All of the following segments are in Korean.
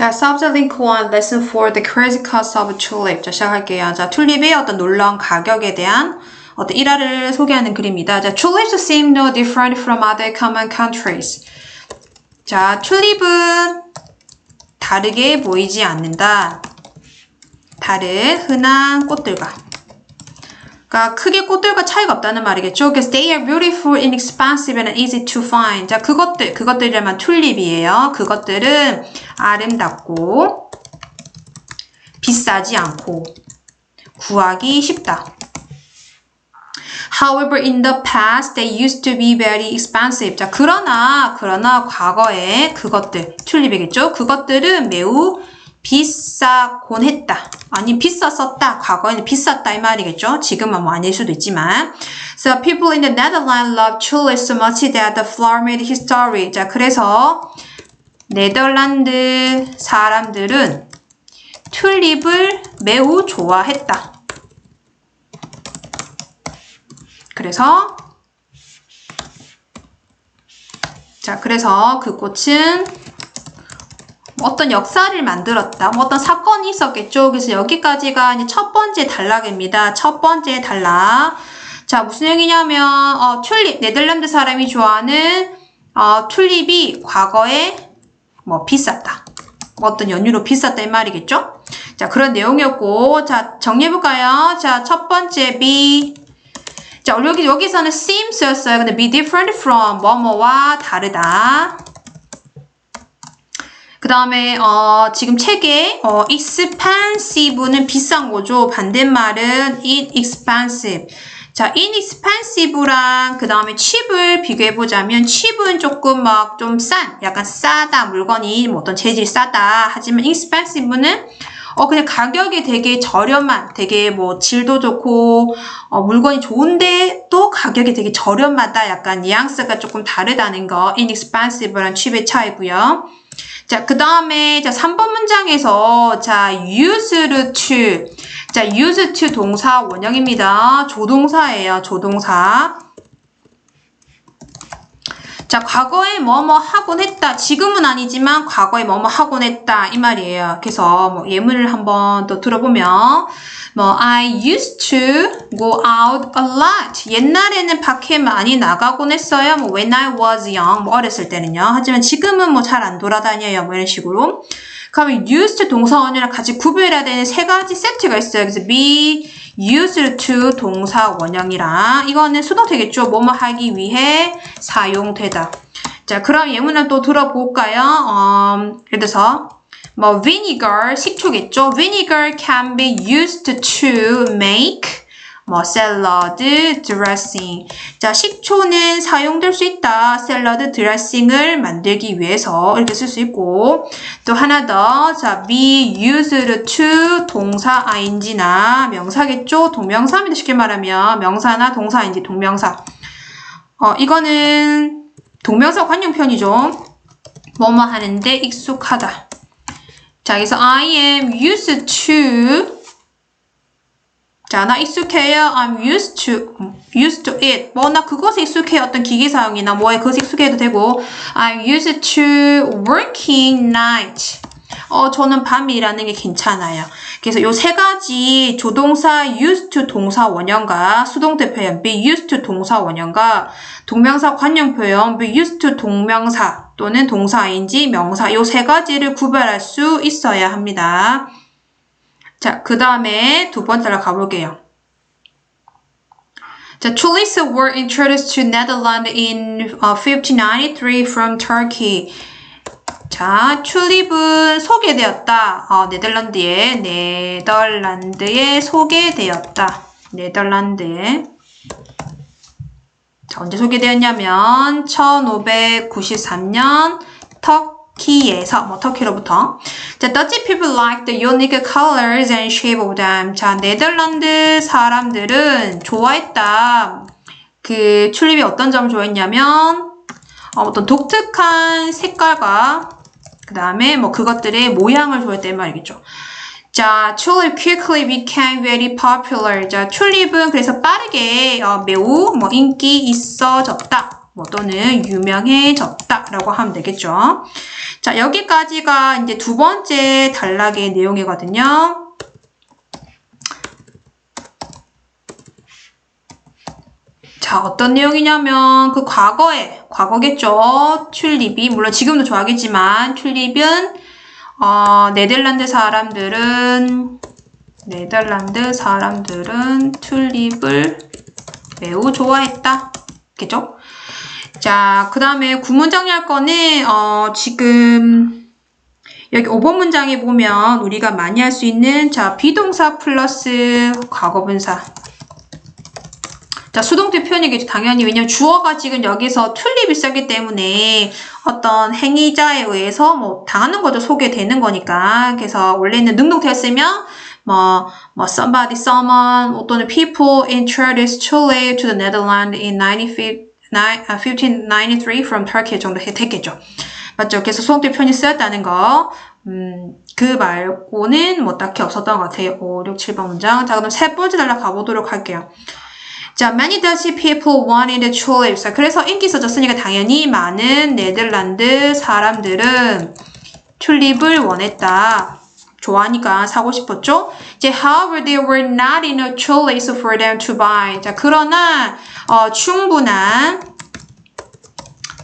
자, subject link 1, lesson 4, the crazy cost of tulip. 자, 시작할게요. 자, 튤립의 어떤 놀라운 가격에 대한 어떤 일화를 소개하는 글입니다. 자, tulips seem no different from other common countries. 자, 튤립은 다르게 보이지 않는다. 다른 흔한 꽃들과. 그러니까 크게 꽃들과 차이가 없다는 말이겠죠. Because they are beautiful, inexpensive, and easy to find. 자, 그것들, 그것들이라면 튤립이에요. 그것들은 아름답고 비싸지 않고 구하기 쉽다. However, in the past, they used to be very expensive. 자, 그러나, 그러나 과거에 그것들, 튤립이겠죠? 그것들은 매우 비싸곤 했다. 아니, 비쌌었다. 과거에는 비쌌다. 이 말이겠죠? 지금은 뭐 아닐 수도 있지만. So, people in the Netherlands love tulips so much that the flower made history. 자, 그래서 네덜란드 사람들은 튤립을 매우 좋아했다. 그래서 자, 그래서 그 꽃은 어떤 역사를 만들었다. 뭐 어떤 사건이 있었겠죠. 그래서 여기까지가 이제 첫 번째 단락입니다. 첫 번째 단락. 자, 무슨 얘기냐면 어, 튤립 네덜란드 사람이 좋아하는 어, 튤립이 과거에 뭐 비쌌다. 어떤 연유로 비쌌다 이 말이겠죠? 자, 그런 내용이었고 자, 정리해 볼까요? 자, 첫 번째 B 자, 여기 여기서는 seems였어요. 근데 be different from 뭐뭐와 다르다. 그 다음에 어, 지금 책에 어, expensive는 비싼 거죠. 반대말은 inexpensive. 자, inexpensive랑 그 다음에 cheap을 비교해 보자면 cheap은 조금 막 좀 싼, 약간 싸다 물건이 뭐 어떤 재질이 싸다. 하지만 inexpensive는 어 그냥 가격이 되게 저렴한, 되게 뭐 질도 좋고 어, 물건이 좋은데 또 가격이 되게 저렴하다. 약간 뉘앙스가 조금 다르다는 거 inexpensive랑 cheap의 차이고요. 자, 그 다음에, 자, 3번 문장에서, 자, used to. 자, used to 동사 원형입니다. 조동사예요. 조동사. 자, 과거에 뭐뭐 하곤 했다. 지금은 아니지만 과거에 뭐뭐 하곤 했다. 이 말이에요. 그래서 뭐 예문을 한번 또 들어보면 뭐 I used to go out a lot. 옛날에는 밖에 많이 나가곤 했어요. 뭐 when I was young. 뭐 어렸을 때는요. 하지만 지금은 뭐 잘 안 돌아다녀요. 뭐 이런 식으로. 그러면 used 동사 원형이랑 같이 구별해야 되는 세 가지 세트가 있어요. 그래서 be used to 동사 원형이랑 이거는 수동태겠죠. 뭐뭐 하기 위해 사용되다. 자, 그럼 예문을 또 들어볼까요? 음, 예를 들어서 뭐 vinegar 식초겠죠. vinegar can be used to make 뭐 샐러드 드레싱. 자, 식초는 사용될 수 있다. 샐러드 드레싱을 만들기 위해서 이렇게 쓸 수 있고 또 하나 더. 자, be used to 동사 ing나 명사겠죠. 동명사입니다. 쉽게 말하면 명사나 동사 ing 동명사. 어, 이거는 동명사 관용편이죠. 뭐뭐 하는데 익숙하다. 자, 그래서 I am used to 자, 나 익숙해요. I'm used to, used to it. 뭐, 나 그것에 익숙해요. 어떤 기기 사용이나 뭐에 그것에 익숙해도 되고. I'm used to working night. 어, 저는 일하는 게 괜찮아요. 그래서 요 세 가지 조동사 used to 동사 원형과 수동태 표현 be used to 동사 원형과 동명사 관용 표현 be used to 동명사 또는 동사인지 명사 요 세 가지를 구별할 수 있어야 합니다. 자, 그 다음에 두 번째로 가볼게요. 자, tulips were introduced to Netherlands in uh, 1593 from Turkey. 자, 튤립은 소개되었다. 어, 네덜란드에, 네덜란드에 소개되었다. 네덜란드에. 자, 언제 소개되었냐면, 1593년 터키에서, 뭐, 터키로부터. 자, Dutch people like the unique colors and shape of them. 자, 네덜란드 사람들은 좋아했다. 그 튤립이 어떤 점을 좋아했냐면, 어, 어떤 독특한 색깔과 그 다음에 뭐 그것들의 모양을 좋아했다는 말이겠죠. 자, tulip quickly became very popular. 자, 튤립은 그래서 빠르게 어, 매우 뭐 인기 있어졌다. 뭐 또는 유명해졌다라고 하면 되겠죠. 자, 여기까지가 이제 두 번째 단락의 내용이거든요. 자, 어떤 내용이냐면 그 과거에 과거겠죠. 튤립이 물론 지금도 좋아하겠지만 튤립은 어, 네덜란드 사람들은 네덜란드 사람들은 튤립을 매우 좋아했다. 겠죠? 자, 그 다음에 구문 정리 할 거는 어, 지금 여기 5번 문장에 보면 우리가 많이 할 수 있는 자 비동사 플러스 과거분사 자, 수동태 표현이겠죠. 당연히. 왜냐면 주어가 지금 여기서 튤립이 쓰기 때문에 어떤 행위자에 의해서 뭐 당하는 거죠. 소개되는 거니까. 그래서 원래는 능동태였으면 뭐, 뭐, somebody, someone, 또는 people introduced tulip to the Netherlands in 95, 1593 from Turkey 정도 됐겠죠. 맞죠? 그래서 수동태 표현이 쓰였다는 거. 음, 그 말고는 뭐 딱히 없었던 것 같아요. 5, 6, 7번 문장. 자, 그럼 세 번째 단락 가보도록 할게요. 자, many Dutch people wanted tulips. 자, 그래서 인기 있어졌으니까 당연히 많은 네덜란드 사람들은 튤립을 원했다. 좋아하니까 사고 싶었죠. 이제 however there were not enough tulips for them to buy. 자, 그러나 어, 충분한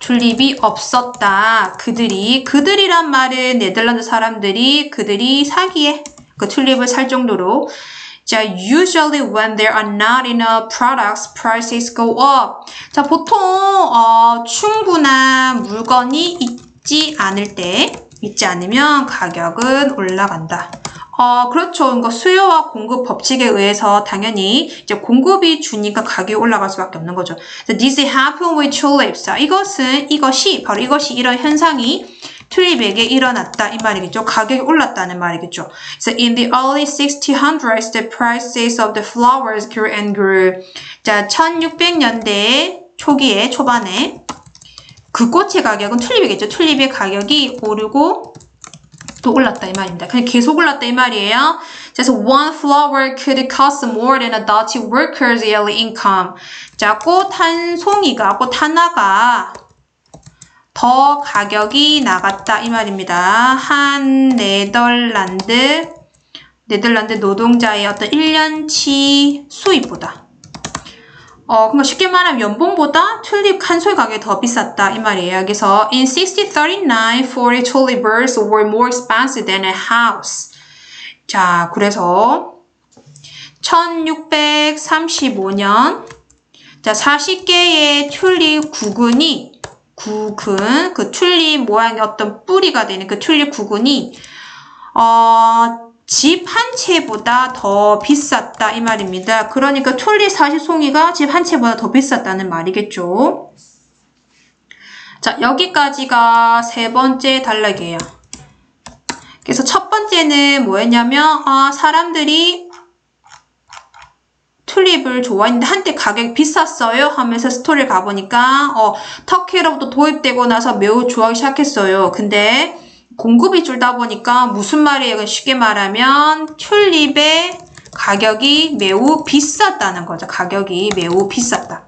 튤립이 없었다. 그들이 그들이란 말은 네덜란드 사람들이 그들이 사기에 그 튤립을 살 정도로 자, usually when there are not enough products, prices go up. 자, 보통 어, 충분한 물건이 있지 않을 때, 있지 않으면 가격은 올라간다. 어, 그렇죠. 그러니까 수요와 공급 법칙에 의해서 당연히 이제 공급이 주니까 가격이 올라갈 수밖에 없는 거죠. This happen with tulips. 자, 이것은 이것이 바로 이것이 이런 현상이 튤립에게 일어났다 이 말이겠죠. 가격이 올랐다는 말이겠죠. So in the early 1600s, the prices of the flowers grew and grew. 자, 1600년대 초기에 초반에 그 꽃의 가격은 튤립이겠죠. 튤립의 가격이 오르고 또 올랐다 이 말입니다. 그냥 계속 올랐다 이 말이에요. 그래서 one flower could cost more than a Dutch worker's yearly income. 자, 꽃 한 송이가 꽃 하나가 더 가격이 나갔다 이 말입니다. 한 네덜란드 네덜란드 노동자의 어떤 1년치 수입보다 어, 그러니까 쉽게 말하면 연봉보다 튤립 한 소의 가격이 더 비쌌다 이 말이에요. 그래서 in 1639, 40 tulips were more expensive than a house. 자, 그래서 1635년 자, 40개의 튤립 구근이 구근 그 튤립 모양의 어떤 뿌리가 되는 그 튤립 구근이 어, 집 한 채보다 더 비쌌다 이 말입니다. 그러니까 튤립 40송이가 집 한 채보다 더 비쌌다는 말이겠죠. 자 여기까지가 세 번째 단락이에요. 그래서 첫 번째는 뭐였냐면 아, 사람들이 튤립을 좋아했는데 한때 가격이 비쌌어요 하면서 스토리를 가보니까 어, 터키로부터 도입되고 나서 매우 좋아하기 시작했어요. 근데 공급이 줄다 보니까 무슨 말이에요? 쉽게 말하면 튤립의 가격이 매우 비쌌다는 거죠. 가격이 매우 비쌌다.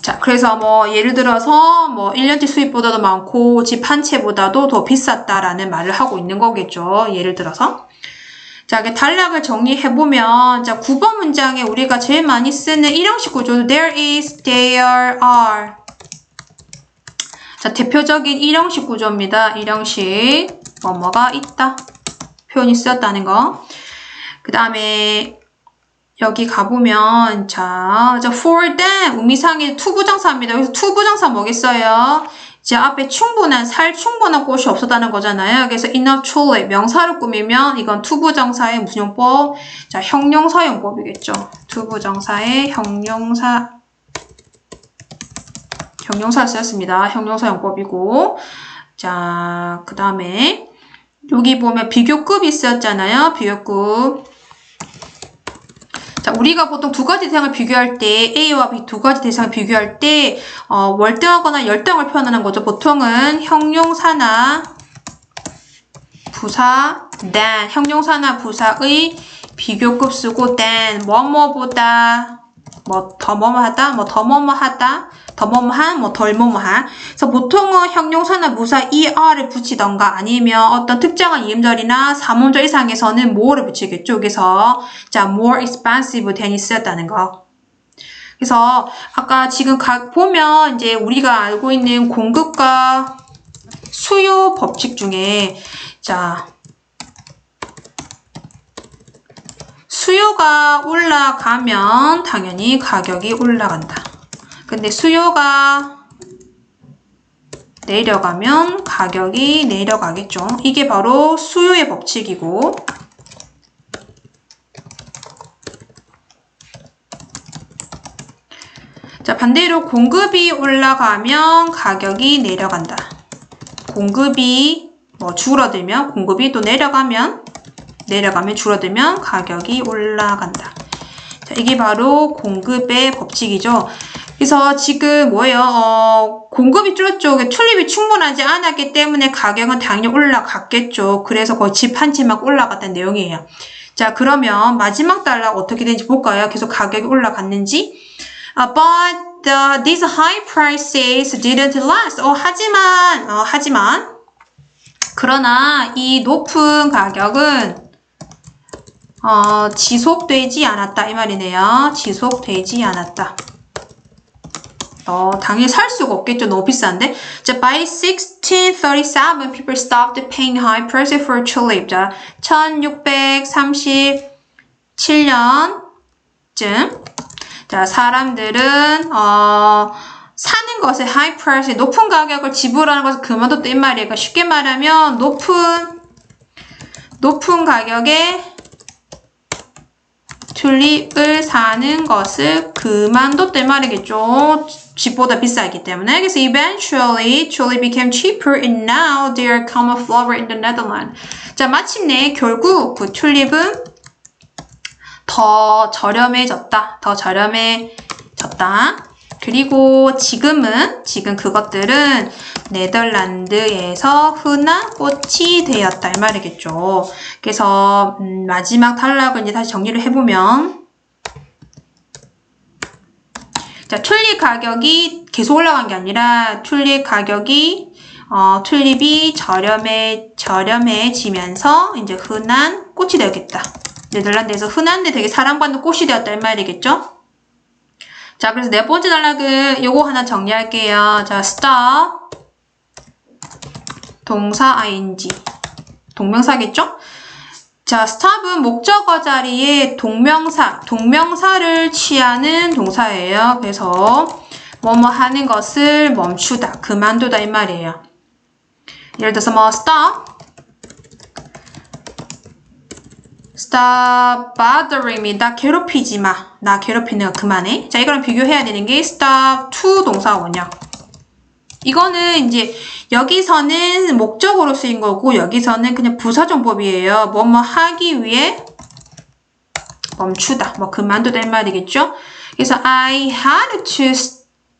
자, 그래서 뭐 예를 들어서 뭐 1년치 수입보다도 많고 집 한 채보다도 더 비쌌다라는 말을 하고 있는 거겠죠. 예를 들어서. 자, 단락을 정리해보면, 자, 9번 문장에 우리가 제일 많이 쓰는 일형식 구조, there is, there are. 자, 대표적인 일형식 구조입니다. 일형식. 뭐뭐가 있다. 표현이 쓰였다는 거. 그 다음에, 여기 가보면, 자, 자, for them, 의미상의 투부정사입니다. 여기서 투부정사 뭐겠어요? 이제 앞에 충분한, 살 충분한 꽃이 없었다는 거잖아요. 그래서 enough truly, 명사를 꾸미면 이건 투부정사의 무슨 용법? 자, 형용사 용법이겠죠. 투부정사의 형용사, 형용사 쓰였습니다. 형용사 용법이고. 자, 그 다음에 여기 보면 비교급이 쓰였잖아요. 비교급. 자, 우리가 보통 두 가지 대상을 비교할 때 A와 B 두 가지 대상을 비교할 때 어, 월등하거나 열등을 표현하는 거죠. 보통은 형용사나 부사 than 형용사나 부사의 비교급 쓰고 than 뭐뭐보다 뭐더 뭐뭐 하다, 뭐 더 뭐뭐 하다, 더 뭐뭐한, 뭐 덜 뭐뭐한. 그래서 보통은 형용사나 부사 er을 붙이던가 아니면 어떤 특정한 이음절이나 삼음절 이상에서는 more를 붙이겠죠. 그래서 자 more expensive than이 쓰였다는 거. 그래서 아까 지금 각 보면 이제 우리가 알고 있는 공급과 수요 법칙 중에 자 수요가 올라가면 당연히 가격이 올라간다. 근데 수요가 내려가면 가격이 내려가겠죠. 이게 바로 수요의 법칙이고 자, 반대로 공급이 올라가면 가격이 내려간다. 공급이 뭐 줄어들면 공급이 또 내려가면 내려가면 줄어들면 가격이 올라간다. 자, 이게 바로 공급의 법칙이죠. 그래서 지금 뭐예요? 어, 공급이 줄었죠. 튤립이 충분하지 않았기 때문에 가격은 당연히 올라갔겠죠. 그래서 거의 집 한 채만 올라갔다는 내용이에요. 자, 그러면 마지막 달러 어떻게 되는지 볼까요? 계속 가격이 올라갔는지. Uh, but the, these high prices didn't last. 어, 하지만, 어, 하지만, 그러나 이 높은 가격은 어, 지속되지 않았다 이 말이네요. 지속되지 않았다. 어, 당연히 살 수가 없겠죠. 너무 비싼데. 자, by 1637, people stopped paying high prices for tulip. 자, 1637년쯤. 자, 사람들은, 어, 사는 것에 high price, 높은 가격을 지불하는 것을 그만뒀다 이 말이에요. 그러니까 쉽게 말하면, 높은, 높은 가격에 튤립을 사는 것을 그만뒀다 이 말이겠죠. 집보다 비싸기 때문에. 그래서 eventually tulip became cheaper and now they are common flower in the Netherlands. 자, 마침내 결국 그 튤립은 더 저렴해졌다. 더 저렴해졌다. 그리고 지금은 지금 그것들은 네덜란드에서 흔한 꽃이 되었다 이 말이겠죠. 그래서 음, 마지막 단락을 이제 다시 정리를 해보면 자 튤립 가격이 계속 올라간 게 아니라 튤립 가격이 어, 튤립이 저렴해 저렴해지면서 이제 흔한 꽃이 되었겠다. 네덜란드에서 흔한데 되게 사랑받는 꽃이 되었다 이 말이겠죠. 자, 그래서 네 번째 단락은 요거 하나 정리할게요. 자, stop. 동사 ing. 동명사겠죠? 자, stop은 목적어 자리에 동명사, 동명사를 취하는 동사예요. 그래서 뭐뭐 하는 것을 멈추다, 그만두다 이 말이에요. 예를 들어서 뭐 stop Stop bothering me. 나 괴롭히지 마. 나 괴롭히는 거 그만해. 자, 이거랑 비교해야 되는 게 stop to 동사 원형. 이거는 이제 여기서는 목적으로 쓰인 거고 여기서는 그냥 부사정법이에요. 뭐 뭐 하기 위해 멈추다. 뭐 그만두다 이 말이겠죠. 그래서 I had to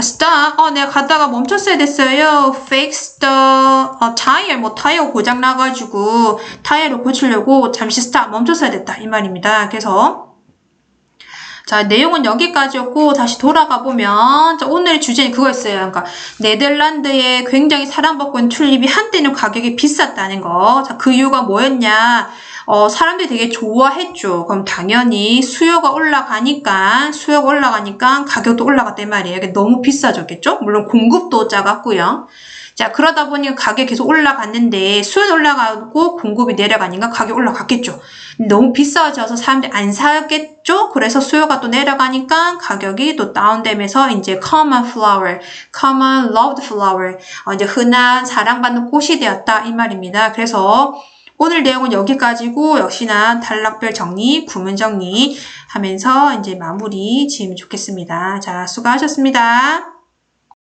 stop. 어, 내가 가다가 멈췄어야 됐어요. fix the 어, tire. 뭐 타이어 고장 나가지고 타이어를 고치려고 잠시 stop 멈췄어야 됐다 이 말입니다. 그래서 자, 내용은 여기까지였고, 다시 돌아가 보면, 자, 오늘의 주제는 그거였어요. 그러니까, 네덜란드에 굉장히 사랑받고 있는 튤립이 한때는 가격이 비쌌다는 거. 자, 그 이유가 뭐였냐. 어, 사람들이 되게 좋아했죠. 그럼 당연히 수요가 올라가니까, 수요가 올라가니까 가격도 올라갔단 말이에요. 너무 비싸졌겠죠? 물론 공급도 작았고요. 자, 그러다 보니 가격이 계속 올라갔는데 수요는 올라가고 공급이 내려가니까 가격이 올라갔겠죠. 너무 비싸져서 사람들이 안 사겠죠? 그래서 수요가 또 내려가니까 가격이 또 다운되면서 이제 common flower, common loved flower, 어, 이제 흔한 사랑받는 꽃이 되었다 이 말입니다. 그래서 오늘 내용은 여기까지고 역시나 단락별 정리, 구문 정리 하면서 이제 마무리 지으면 좋겠습니다. 자, 수고하셨습니다.